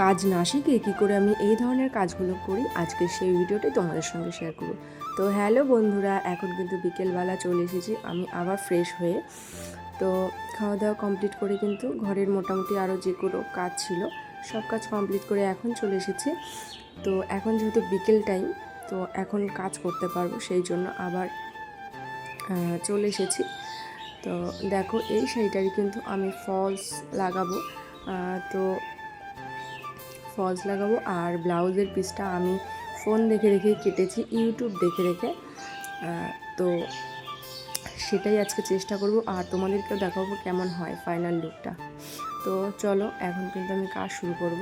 কাজ না শিখে কী করে আমি এই ধরনের কাজগুলো করি, আজকে সেই ভিডিওটাই তোমাদের সঙ্গে শেয়ার করব। তো হ্যালো বন্ধুরা, এখন কিন্তু বিকেলবেলা চলে এসেছি, আমি আবার ফ্রেশ হয়ে। তো খাওয়া দাওয়া কমপ্লিট করে কিন্তু ঘরের মোটামুটি আরও যে কোনো কাজ ছিল, সব কাজ কমপ্লিট করে এখন চলে এসেছি। তো এখন যেহেতু বিকেল টাইম তো এখন কাজ করতে পারব, সেই জন্য আবার চলে এসেছি। তো দেখো এই শাড়িটারই কিন্তু আমি ফলস লাগাবো। তো ফলস লাগাবো আর ব্লাউজের পিসটা আমি ফোন দেখে দেখে কেটেছি, ইউটিউব দেখে দেখে। তো সেটাই আজকে চেষ্টা করব আর তোমাদেরকেও দেখাবো কেমন হয় ফাইনাল লুকটা তো চলো, এখন কিন্তু আমি কাজ শুরু করব।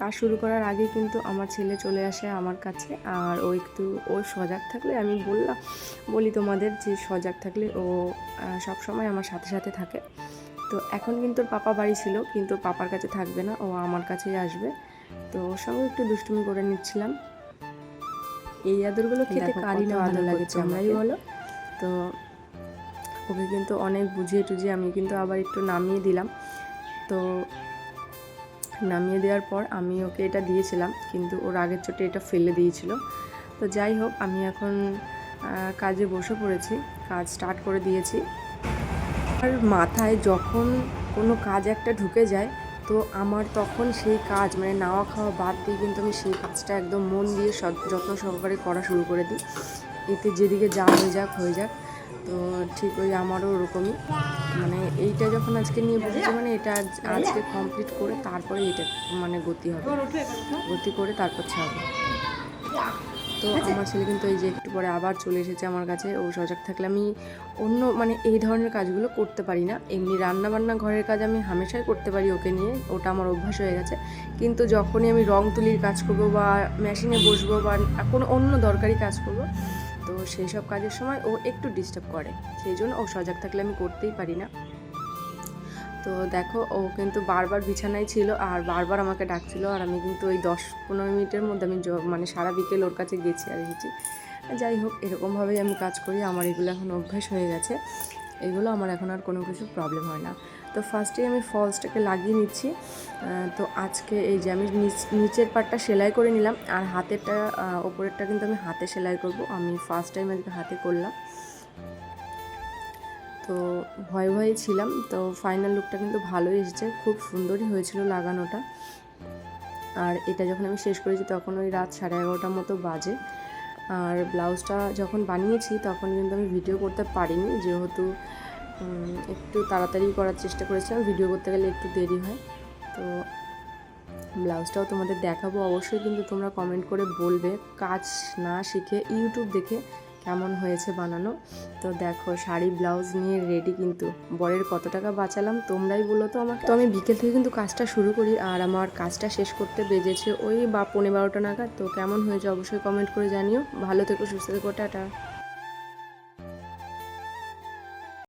কাজ শুরু করার আগে কিন্তু আমার ছেলে চলে আসে আমার কাছে আর ও একটু, ও সজাগ থাকলে আমি বললাম, বলি তোমাদের যে সজাগ থাকলে ও সব সময় আমার সাথে সাথে থাকে। তো এখন কিন্তু ওর পাপা বাড়ি ছিল কিন্তু পাপার কাছে থাকবে না ও আমার কাছেই আসবে। তো ওর সঙ্গে একটু দুষ্টুমি করে নিচ্ছিলাম। এই আদরগুলো খেতে কারই না ভালো লাগে তোমরাই বলো। তো ওকে কিন্তু অনেক বুঝিয়ে টুঝিয়ে আমি কিন্তু আবার একটু নামিয়ে দিলাম। তো নামিয়ে দেওয়ার পর আমি ওকে এটা দিয়েছিলাম কিন্তু ওর আগের চোটে এটা ফেলে দিয়েছিল। তো যাই হোক আমি এখন কাজে বসে পড়েছি কাজ স্টার্ট করে দিয়েছি। আর মাথায় যখন কোনো কাজ একটা ঢুকে যায়, তো আমার তখন সেই কাজ মানে নাওয়া খাওয়া বাদ দিয়ে কিন্তু আমি সেই কাজটা একদম মন দিয়ে যত্ন সহকারে করা শুরু করে দিই। এতে যেদিকে যা হয়ে যাক হয়ে যাক। তো ঠিক ওই আমারও ওরকমই। মানে এইটা যখন আজকে নিয়ে বসেছি মানে এটা আজ- আজকে কমপ্লিট করে তারপরে এটা মানে গতি হবে। গতি করে তারপর ছাড়বো। তো আমার ছেলে কিন্তু এই যে একটু পরে আবার চলে এসেছে আমার কাছে ও সজাগ থাকলে আমি অন্য মানে এই ধরনের কাজগুলো করতে পারি না। এমনি রান্না বান্না ঘরের কাজ আমি হামেশাই করতে পারি ওকে নিয়ে ওটা আমার অভ্যাস হয়ে গেছে। কিন্তু যখনই আমি রং তুলির কাজ করব বা মেশিনে বসবো বা কোনো অন্য দরকারি কাজ করব তো সেই সব কাজের সময় ও একটু ডিস্টার্ব করে। সেই জন্য ও সজাগ থাকলে আমি করতেই পারি না। তো দেখো, ও কিন্তু বারবার বিছানায় ছিল আর বারবার আমাকে ডাকছিল আর আমি কিন্তু ওই দশ পনেরো মিনিটের মধ্যে আমি মানে সারা বিকেল ওর কাছে গেছি আর এসেছি। যাই হোক, এরকমভাবেই আমি কাজ করি, আমার এগুলো এখন অভ্যেস হয়ে গেছে। এগুলো আমার এখন আর কোনো কিছু প্রবলেম হয় না। তো ফার্স্টেই আমি ফলসটাকে লাগিয়ে নিচ্ছি। তো আজকে এই যে আমি নিচ- নিচের পাটটা সেলাই করে নিলাম আর হাতেরটা ওপরেরটা কিন্তু আমি হাতে সেলাই করব। আমি ফার্স্ট টাইম আজকে হাতে করলাম। তো ভয় ভয়ে ছিলাম। তো ফাইনাল লুকটা কিন্তু ভালোই এসেছে। খুব সুন্দরই হয়েছিল লাগানোটা। আর এটা যখন আমি শেষ করেছি তখন ওই রাত সাড়ে এগারোটার মতো বাজে। আর ব্লাউজটা যখন বানিয়েছি তখন কিন্তু আমি ভিডিও করতে পারিনি। যেহেতু একটু তাড়াতাড়ি করার চেষ্টা করেছিলাম ভিডিও করতে গেলে একটু দেরি হয়। তো ব্লাউজটাও তোমাদের দেখাবো। অবশ্যই কিন্তু তোমরা কমেন্ট করে বলবে। কাজ না শিখে ইউটিউব দেখে কেমন হয়েছে বানানো? তো দেখো, শাড়ি, ব্লাউজ নিয়ে রেডি কিন্তু। বরের কত টাকা বাঁচালাম? তোমরাই বলো তো আমাকে। তো আমি বিকেল থেকে কিন্তু কাজটা শুরু করি, আর আমার কাজটা শেষ করতে বেজেছে ওই বা পনেরো বারোটা নাগাদ। তো কেমন হয়েছে অবশ্যই কমেন্ট করে জানিও। ভালো থেকো, সুস্থ থেকো, টাটা।